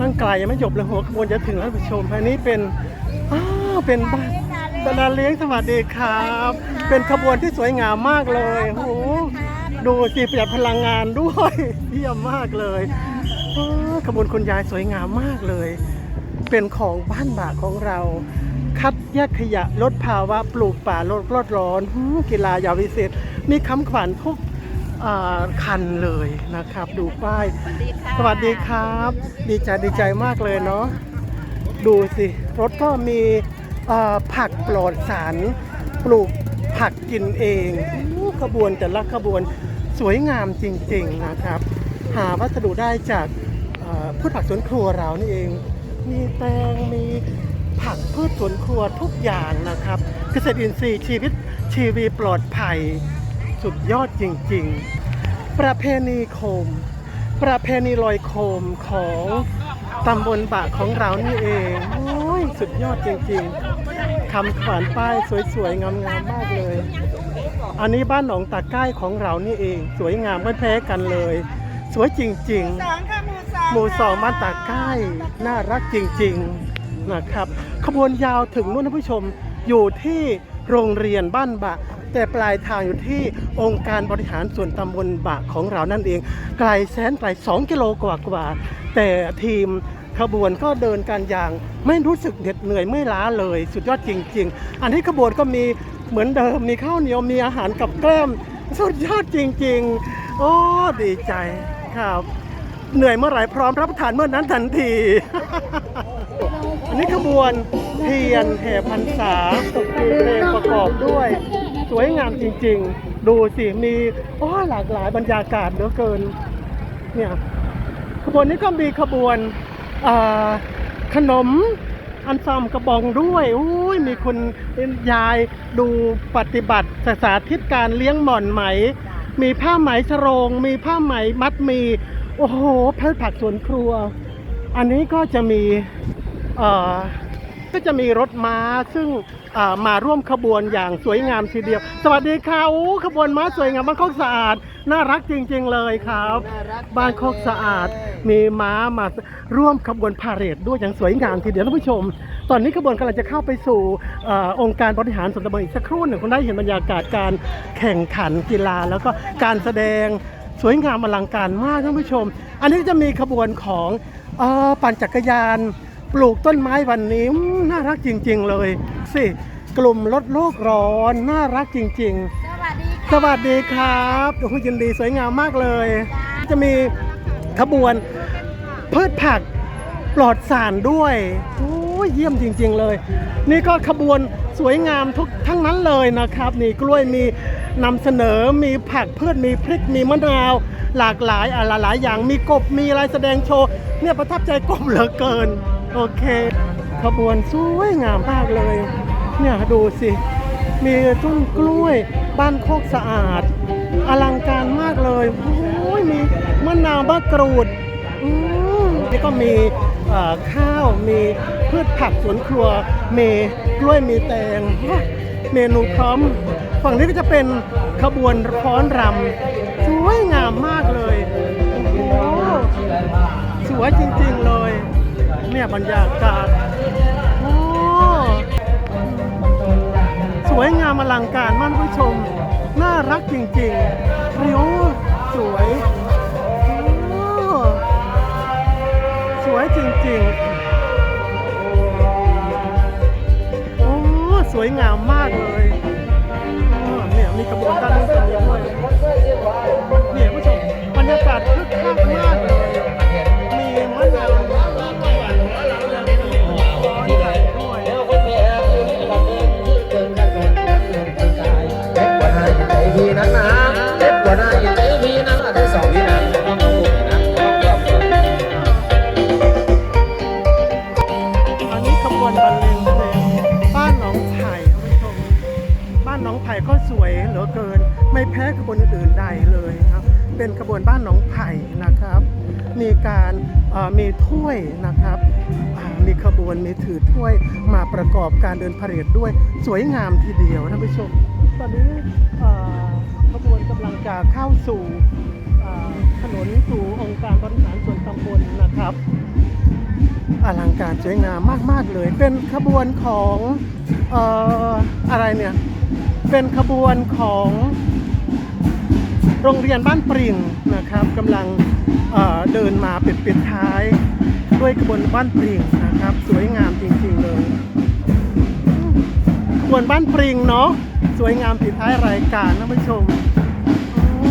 ตั้งไกลยังไม่จบเลยหัวขบวนจะถึงแล้วผู้ชมอันนี้เป็นอ้าวเป็นบ้านบรรดาเลี้ยงสวัสดีครับ เป็นขบวนที่สวยงามมากเลยโอ้โหดูสิประหยัดพลังงานด้วยเยี่ยมมากเลยขบวนคุณยายสวยงามมากเลย เป็นของบ้านบาของเรา คัดแยกขยะลดภาวะปลูกป่าลดโลดร้อนหืมกีฬายาวิเศษมีคำขวัญทุก คันเลยนะครับ ดูป้าย สวัสดีครับ ดีใจดีใจมากเลยเนาะดูสิ รถก็มีเอ่อผักปลอดสารปลูกผักกินเองอู้ขบวนแต่ละขบวนสวยงามจริง ๆนะครับ หาวัสดุได้จากเอ่อพืชผักสวนครัวเรานี่เอง มีแตงมีผักพืชสวนครัวทุกอย่างนะครับ เกษตรอินทรีย์ชีวิตชีวีปลอดภัย สุดยอดจริง ๆ ประเพณีโคม ประเพณีลอยโคมของตำบลบะของเรานี่เองโอ้ยสุดยอดจริงๆคำขวัญป้ายสวยๆงามๆมากเลย อันนี้บ้านหนองตาใกล้ของเรานี่เอง สวยงามไม่แพ้กันเลย สวยจริงๆหมู่สองหมู่สองบ้านตาใกล้น่ารักจริงๆนะครับ ขบวนยาวถึงนู่นท่านผู้ชมอยู่ที่โรงเรียนบ้านบะ แต่ปลายทางอยู่ที่องค์การบริหารส่วนตำบลบะของเรานั่นเอง ไกลแสนไกล2กิโลกว่ากว่า แต่ทีมขบวนก็เดินกันอย่างไม่รู้สึกเหน็ดเหนื่อยไม่ล้าเลย สุดยอดจริง ๆ อันนี้ขบวนก็มีเหมือนเดิมมีข้าวเหนียวมีอาหารกับแกล้มสุดยอดจริง ๆ โอ้ดีใจครับ เหนื่อยเมื่อไหร่พร้อมรับประทานเมื่อนั้นทันที นนี้ขบวนเทียนแห่พรรษามีเพลงประกอบด้วย สวยงามจริง ๆ ดูสิมีโอ้หลากหลายบรรยากาศเหลือเกินเนี่ยขบวนนี้ก็มีขบวนขนมอันซอมกระบองด้วยอุ้ยมีคุณยายดูปฏิบัติสาธิตการเลี้ยงหม่อนไหม มีผ้าไหมสรง มีผ้าไหมมัดมี โอ้โหพืชผักสวนครัว อันนี้ก็จะมี ก็จะมีรถม้าซึ่งอ่ามาร่วมขบวนอย่างสวยงามทีเดียว สวัสดีค่ะโอ้ขบวนม้าสวยงามบ้านโคกสะอาด น่ารักจริง ๆ เลยครับ บ้านโคกสะอาด มีม้ามาร่วมขบวนพาเหรดด้วยอย่างสวยงามทีเดียวท่านผู้ชม ตอนนี้ขบวนกำลังจะเข้าไปสู่เออองค์การบริหารส่วนตำบลอีกสักครู่หนึ่งคุณได้เห็นบรรยากาศการแข่งขันกีฬา แล้วก็การแสดงสวยงามอลังการมากท่านผู้ชม อันนี้จะมีขบวนของเออปั่นจักรยาน ปลูกต้นไม้วันนี้อืมน่ารักจริง ๆ เลยสิกลุ่มลดโลกร้อนน่ารักจริง ๆ สวัสดีสวัสดีครับโอ้โหยินดีสวยงามมากเลย จะมีขบวนพืชผักปลอดสารด้วยโอ้ยเยี่ยมจริง ๆเลย นี่ก็ขบวนสวยงามทุกทั้งนั้นเลยนะครับ นี่กล้วยมีนำเสนอมีผักพืชมีพริกมีมะนาว หลากหลายอะไรหลายอย่างมีกบมีอะไรแสดงโชว์เนี่ยประทับใจกบเหลือเกิน โอเค ขบวนสวยงามมากเลย เนี่ยดูสิ มีต้นกล้วย บ้านโคกสะอาด อลังการมากเลย โอ้ยมีมะนาวมะกรูดอืมนี่ก็มีข้าว มีพืชผักสวนครัว มีกล้วย มีแตง เมนูพร้อม ฝั่งนี้ก็จะเป็นขบวนฟ้อนรำสวยงามมากเลย เนี่ยบรรยากาศโอ้สวยงามอลังการมากผู้ชม น่ารักจริงๆรียวสวยโอ้สวยจริงๆโอ้สวยงามมากเลยโอ้เนี่ยมีกระบวนการนู้นตรงนี้ด้วยเนี่ยผู้ชมบรรยากาศคึกคักมาก สวยเหลือเกิน ไม่แพ้ขบวนอื่นใดเลยครับ เป็นขบวนบ้านหนองไผ่นะครับ มีการมีถ้วยนะครับมีขบวนมีถือถ้วยมาประกอบการเดินพาเหรดด้วยสวยงามทีเดียวท่านผู้ชม ตอนนี้ขบวนกำลังจะเข้าสู่เอ่อถนนนะครับอลังการสวยงามมาก ๆ เลย เป็นขบวนของอออะไรเนี่ย เป็นขบวนของโรงเรียนบ้านปริงนะครับกำลังเเดินมาปิดปิดท้าย ด้วยขบวนบ้านปริงนะครับ สวยงามจริงๆเลยขบวนบ้านปริงเนาะสวยงามปิดท้ายรายการท่านผู้ชม